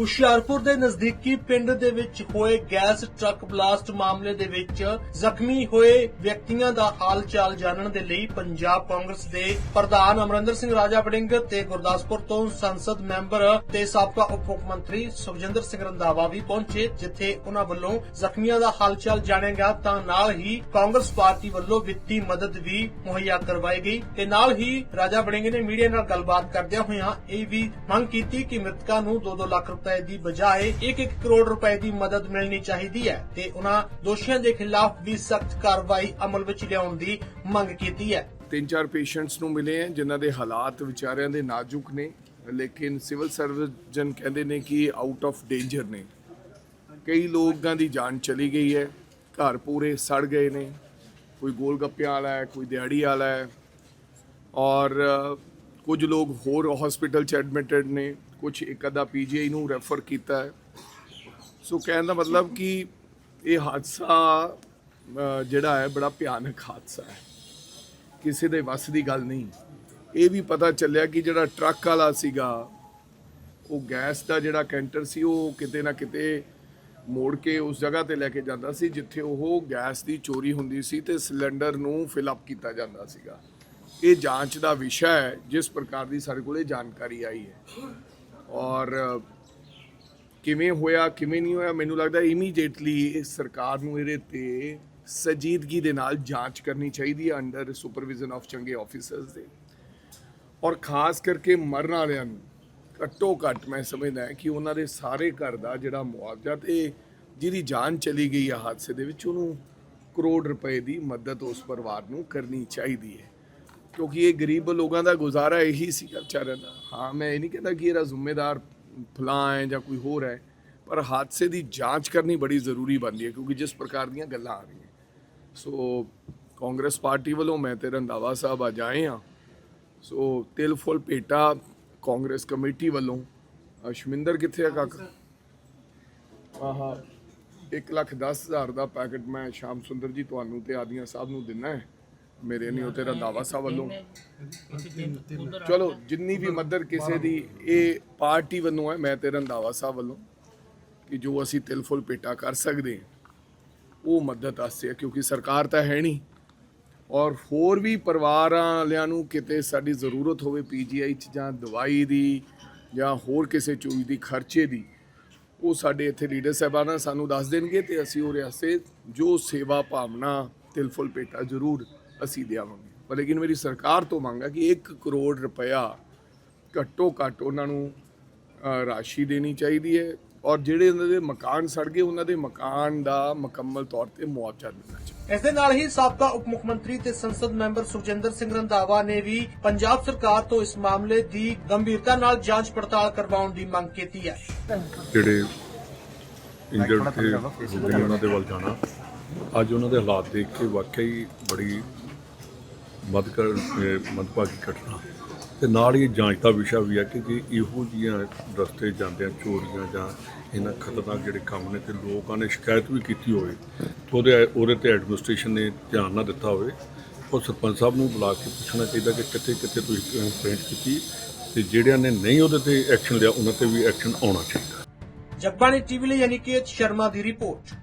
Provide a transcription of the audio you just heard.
ਹੁਸ਼ਿਆਰਪੁਰ ਦੇ ਨਜ਼ਦੀਕੀ ਪਿੰਡ ਦੇ ਵਿੱਚ ਹੋਏ ਗੈਸ ਟਰੱਕ ਬਲਾਸਟ ਮਾਮਲੇ ਦੇ ਵਿੱਚ ਜ਼ਖਮੀ ਹੋਏ ਵਿਅਕਤੀਆਂ ਦਾ ਹਾਲ ਚਾਲ ਜਾਣਨ ਦੇ ਲਈ ਪੰਜਾਬ ਕਾਂਗਰਸ ਦੇ ਪ੍ਰਧਾਨ ਅਮਰਿੰਦਰ ਸਿੰਘ ਰਾਜਾ ਵੜਿੰਗ ਤੇ ਗੁਰਦਾਸਪੁਰ ਤੋਂ ਸੰਸਦ ਮੈਂਬਰ ਤੇ ਸਾਬਕਾ ਉਪ ਮੁੱਖ ਮੰਤਰੀ ਸੁਖਜਿੰਦਰ ਸਿੰਘ ਰੰਧਾਵਾ ਵੀ ਪਹੁੰਚੇ, ਜਿੱਥੇ ਉਹਨਾਂ ਵੱਲੋਂ ਜ਼ਖਮੀਆਂ ਦਾ ਹਾਲ ਚਾਲ ਜਾਣਿਆ ਤਾਂ ਨਾਲ ਹੀ ਕਾਂਗਰਸ ਪਾਰਟੀ ਵੱਲੋਂ ਵਿੱਤੀ ਮਦਦ ਵੀ ਮੁਹੱਈਆ ਕਰਵਾਈ ਗਈ ਤੇ ਨਾਲ ਹੀ ਰਾਜਾ ਵੜਿੰਗ ਨੇ ਮੀਡੀਆ ਨਾਲ ਗੱਲਬਾਤ ਕਰਦਿਆਂ ਹੋਇਆਂ ਇਹ ਵੀ ਮੰਗ ਕੀਤੀ ਕਿ ਮ੍ਰਿਤਕਾਂ ਨੂੰ 2-2 ਲੱਖ ਰੁਪਏ ਦੀ ਬਜਾਏ 1-1 ਕਰੋੜ ਰੁਪਏ ਦੀ ਮਦਦ ਮਿਲਣੀ ਚਾਹੀਦੀ ਹੈ ਤੇ ਉਹਨਾਂ ਦੋਸ਼ੀਆਂ ਦੇ ਖਿਲਾਫ ਵੀ ਸਖਤ ਕਾਰਵਾਈ ਅਮਲ ਵਿੱਚ ਲਿਆਉਣ ਦੀ ਮੰਗ ਕੀਤੀ ਹੈ। ਤਿੰਨ ਚਾਰ ਪੇਸ਼ੈਂਟਸ ਨੂੰ ਮਿਲੇ ਹੈ, ਜਿਨ੍ਹਾਂ ਦੇ ਹਾਲਾਤ ਵਿਚਾਰਿਆਂ ਦੇ ਨਾਜ਼ੁਕ ਨੇ, ਲੇਕਿਨ ਸਿਵਲ ਸਰਵਜਨ ਕਹਿੰਦੇ ਨੇ ਕਿ ਆਊਟ ਆਫ ਡੇਂਜਰ ਨੇ। ਕਈ ਲੋਕਾਂ ਦੀ ਜਾਨ ਚਲੀ ਗਈ ਹੈ, ਘਰ ਪੂਰੇ ਸੜ ਗਏ ਨੇ, ਕੋਈ ਗੋਲ ਗੱਪਿਆਂ ਵਾਲਾ ਹੈ, ਕੋਈ ਦਿਹਾੜੀ ਵਾਲਾ ਹੈ, ਔਰ ਕੁਝ ਲੋਕ ਹੋਰ ਹਸਪੀਟਲ ਚ ਐਡਮਿਟਡ ਨੇ, ਕੁਝ ਇੱਕ ਅੱਧਾ ਪੀਜੀਆਈ ਨੂੰ ਰੈਫਰ ਕੀਤਾ ਹੈ। ਸੋ ਕਹਿਣ ਦਾ ਮਤਲਬ ਕਿ ਇਹ ਹਾਦਸਾ ਜਿਹੜਾ ਹੈ, ਬੜਾ ਭਿਆਨਕ ਹਾਦਸਾ ਹੈ। ਕਿਸੇ ਦੇ ਵੱਸ ਦੀ ਗੱਲ ਨਹੀਂ। ਇਹ ਵੀ ਪਤਾ ਚੱਲਿਆ ਕਿ ਜਿਹੜਾ ਟਰੱਕ ਵਾਲਾ ਸੀਗਾ, ਉਹ ਗੈਸ ਦਾ ਜਿਹੜਾ ਕੈਂਟਰ ਸੀ, ਉਹ ਕਿਤੇ ਨਾ ਕਿਤੇ ਮੋੜ ਕੇ ਉਸ ਜਗ੍ਹਾ ਤੇ ਲੈ ਕੇ ਜਾਂਦਾ ਸੀ, ਜਿੱਥੇ ਉਹ ਗੈਸ ਦੀ ਚੋਰੀ ਹੁੰਦੀ ਸੀ ਤੇ ਸਿਲੰਡਰ ਨੂੰ ਫਿਲ ਅਪ ਕੀਤਾ ਜਾਂਦਾ ਸੀਗਾ। ਇਹ ਜਾਂਚ ਦਾ ਵਿਸ਼ਾ ਹੈ, ਜਿਸ ਪ੍ਰਕਾਰ ਦੀ ਸਾਡੇ ਕੋਲੇ ਜਾਣਕਾਰੀ ਆਈ ਹੈ। ਔਰ, ਕਿਵੇਂ ਹੋਇਆ, ਕਿਵੇਂ ਨਹੀਂ ਹੋਇਆ, ਮੈਨੂੰ ਲੱਗਦਾ ਇਮੀਡੀਏਟਲੀ ਸਰਕਾਰ ਨੂੰ ਇਹਦੇ ਤੇ ਸਜੀਦਗੀ ਦੇ ਨਾਲ ਜਾਂਚ ਕਰਨੀ ਚਾਹੀਦੀ ਹੈ ਅੰਡਰ ਸੁਪਰਵਿਜ਼ਨ ਆਫ ਚੰਗੇ ਆਫੀਸਰਸ ਦੇ। ਔਰ ਖਾਸ ਕਰਕੇ ਮਰਨ ਵਾਲਿਆਂ ਨੂੰ ਘੱਟੋ ਘੱਟ ਮੈਂ ਸਮਝਦਾ ਕਿ ਉਹਨਾਂ ਦੇ ਸਾਰੇ ਘਰ ਦਾ ਜਿਹੜਾ ਮੁਆਵਜ਼ਾ ਤੇ ਜਿਹਦੀ ਜਾਨ ਚਲੀ ਗਈ ਆ ਹਾਦਸੇ ਦੇ ਵਿੱਚ, ਉਹਨੂੰ ਕਰੋੜ ਰੁਪਏ ਦੀ ਮਦਦ ਉਸ ਪਰਿਵਾਰ ਨੂੰ ਕਰਨੀ ਚਾਹੀਦੀ ਹੈ। ਕਿਉਂਕਿ ਇਹ ਗਰੀਬ ਲੋਕਾਂ ਦਾ ਗੁਜ਼ਾਰਾ ਇਹੀ ਸੀ ਵਿਚਾਰਿਆਂ ਦਾ। ਹਾਂ ਮੈਂ ਇਹ ਨਹੀਂ ਕਹਿੰਦਾ ਕਿ ਇਹਦਾ ਜ਼ਿੰਮੇਦਾਰ ਫਲਾਂ ਹੈ ਜਾਂ ਕੋਈ ਹੋਰ ਹੈ ਪਰ ਹਾਦਸੇ ਦੀ ਜਾਂਚ ਕਰਨੀ ਬੜੀ ਜ਼ਰੂਰੀ ਬਣਦੀ ਹੈ ਕਿਉਂਕਿ ਜਿਸ ਪ੍ਰਕਾਰ ਦੀਆਂ ਗੱਲਾਂ ਆ ਰਹੀਆਂ। ਸੋ ਕਾਂਗਰਸ ਪਾਰਟੀ ਵੱਲੋਂ ਮੈਂ ਤੇ ਰੰਧਾਵਾ ਸਾਹਿਬ ਅੱਜ ਆਏ ਹਾਂ। ਸੋ ਤਿਲ ਫੁੱਲ ਭੇਟਾ ਕਾਂਗਰਸ ਕਮੇਟੀ ਵੱਲੋਂ। ਅਸ਼ਮਿੰਦਰ ਕਿੱਥੇ ਆ ਕਾਕਾ? ਆਹਾ 1 ਲੱਖ 10 ਹਜ਼ਾਰ ਦਾ ਪੈਕੇਟ ਮੈਂ ਸ਼ਾਮ ਸੁੰਦਰ ਜੀ ਤੁਹਾਨੂੰ ਤੇ ਆਦੀਆਂ ਸਾਹਿਬ ਨੂੰ ਦਿੰਨਾ ਹੈ। ਮੇਰੇ ਨਹੀਂ ਉਹ ਤੇ ਰੰਧਾਵਾ ਸਾਹਿਬ ਵੱਲੋਂ। ਚਲੋ ਜਿੰਨੀ ਵੀ ਮਦਦ ਕਿਸੇ ਦੀ ਇਹ ਪਾਰਟੀ ਵੱਲੋਂ ਹੈ ਮੈਂ ਤੇ ਰੰਧਾਵਾ ਸਾਹਿਬ ਵੱਲੋਂ ਕਿ ਜੋ ਅਸੀਂ ਤਿਲ ਫੁੱਲ ਭੇਟਾ ਕਰ ਸਕਦੇ ਹਾਂ ਉਹ ਮਦਦ ਆਸਤੇ ਹੈ ਕਿਉਂਕਿ ਸਰਕਾਰ ਤਾਂ ਹੈ ਨਹੀਂ। ਔਰ ਹੋਰ ਵੀ ਪਰਿਵਾਰਾਂ ਵਾਲਿਆਂ ਨੂੰ ਕਿਤੇ ਸਾਡੀ ਜ਼ਰੂਰਤ ਹੋਵੇ ਪੀਜੀਆਈ ਚ ਜਾਂ ਦਵਾਈ ਦੀ ਜਾਂ ਹੋਰ ਕਿਸੇ ਚੀਜ਼ ਦੀ ਖਰਚੇ ਦੀ ਉਹ ਸਾਡੇ ਇੱਥੇ ਲੀਡਰ ਸਾਹਿਬਾਨਾਂ ਸਾਨੂੰ ਦੱਸ ਦੇਣਗੇ ਤੇ ਅਸੀਂ ਉਹਦੇ ਵਾਸਤੇ ਜੋ ਸੇਵਾ ਭਾਵਨਾ ਤਿਲਫੁਲ ਪੇਟਾ ਜ਼ਰੂਰ ਅਸੀਂ ਦੇਵਾਂਗੇ ਪਰ ਲੇਕਿਨ ਮੇਰੀ ਸਰਕਾਰ ਤੋਂ ਮੰਗ ਹੈ ਕਿ 1 ਕਰੋੜ ਰੁਪਇਆ ਘੱਟੋ ਘੱਟ ਉਹਨਾਂ ਨੂੰ ਰਾਸ਼ੀ ਦੇਣੀ ਚਾਹੀਦੀ ਹੈ ਔਰ ਜਿਹੜੇ ਉਹਨਾਂ ਦੇ ਮਕਾਨ ਸੜ ਗਏ ਉਹਨਾਂ ਦੇ ਮਕਾਨ ਦਾ ਮੁਕੰਮਲ ਤੌਰ ਤੇ ਮੁਆਵਜ਼ਾ ਮਿਲਣਾ ਚਾਹੀਦਾ। ਇਸ ਦੇ ਨਾਲ ਹੀ ਸਾਬਕਾ ਉਪ ਮੁੱਖ ਮੰਤਰੀ ਤੇ ਸੰਸਦ ਮੈਂਬਰ ਸੁਖਜਿੰਦਰ ਸਿੰਘ ਰੰਧਾਵਾ ਨੇ ਵੀ ਪੰਜਾਬ ਸਰਕਾਰ ਤੋਂ ਇਸ ਮਾਮਲੇ ਦੀ ਗੰਭੀਰਤਾ ਨਾਲ ਜਾਂਚ ਪੜਤਾਲ ਕਰਵਾਉਣ ਦੀ ਮੰਗ ਕੀਤੀ ਹੈ। ਜਿਹੜੇ ਇੰਜਰਡ ਤੇ ਉਹਨਾਂ ਦੇ ਵੱਲ ਜਾਣਾ। ਅੱਜ ਉਹਨਾਂ ਦੇ ਹਾਲਾਤ ਦੇਖ ਕੇ ਵਾਕਈ ਬੜੀ ਮਦਕਰ ਮਦਭਾਗੀ ਘਟਨਾ। ਤੇ ਨਾਲ ਹੀ ਜਾਂਚ ਦਾ ਵਿਸ਼ਾ ਵੀ ਹੈ ਕਿ ਜੇ ਇਹੋ ਜੀਆਂ ਰਸਤੇ ਜਾਂਦੇ ਆ ਚੋਰੀਆਂ ਜਾਂ ਇਹਨਾਂ ਖਤਰਨਾਕ ਜਿਹੜੇ ਕੰਮ ਨੇ ਤੇ ਲੋਕਾਂ ਨੇ ਸ਼ਿਕਾਇਤ ਵੀ ਕੀਤੀ ਹੋਵੇ, ਤੇ ਉਹਦੇ ਉਹਦੇ ਤੇ ਐਡਮਿਨਿਸਟ੍ਰੇਸ਼ਨ ਨੇ ਧਿਆਨ ਨਾ ਦਿੱਤਾ ਹੋਵੇ, ਉਹ ਸਰਪੰਚ ਸਾਹਿਬ ਨੂੰ ਬੁਲਾ ਕੇ ਪੁੱਛਣਾ ਚਾਹੀਦਾ ਕਿ ਕਿੱਥੇ ਕਿੱਥੇ ਤੁਸੀਂ ਕੰਪਲੇਂਟ ਕੀਤੀ ਤੇ ਜਿਹੜਿਆਂ ਨੇ ਨਹੀਂ ਉਹਦੇ ਤੇ ਐਕਸ਼ਨ ਲਿਆ, ਉਹਨਾਂ ਤੇ ਵੀ ਐਕਸ਼ਨ ਆਉਣਾ ਚਾਹੀਦਾ। ਜਗਬਾਣੀ ਟੀਵੀ ਲਈ ਅਨਿਕੇਤ ਸ਼ਰਮਾ ਦੀ ਰਿਪੋਰਟ।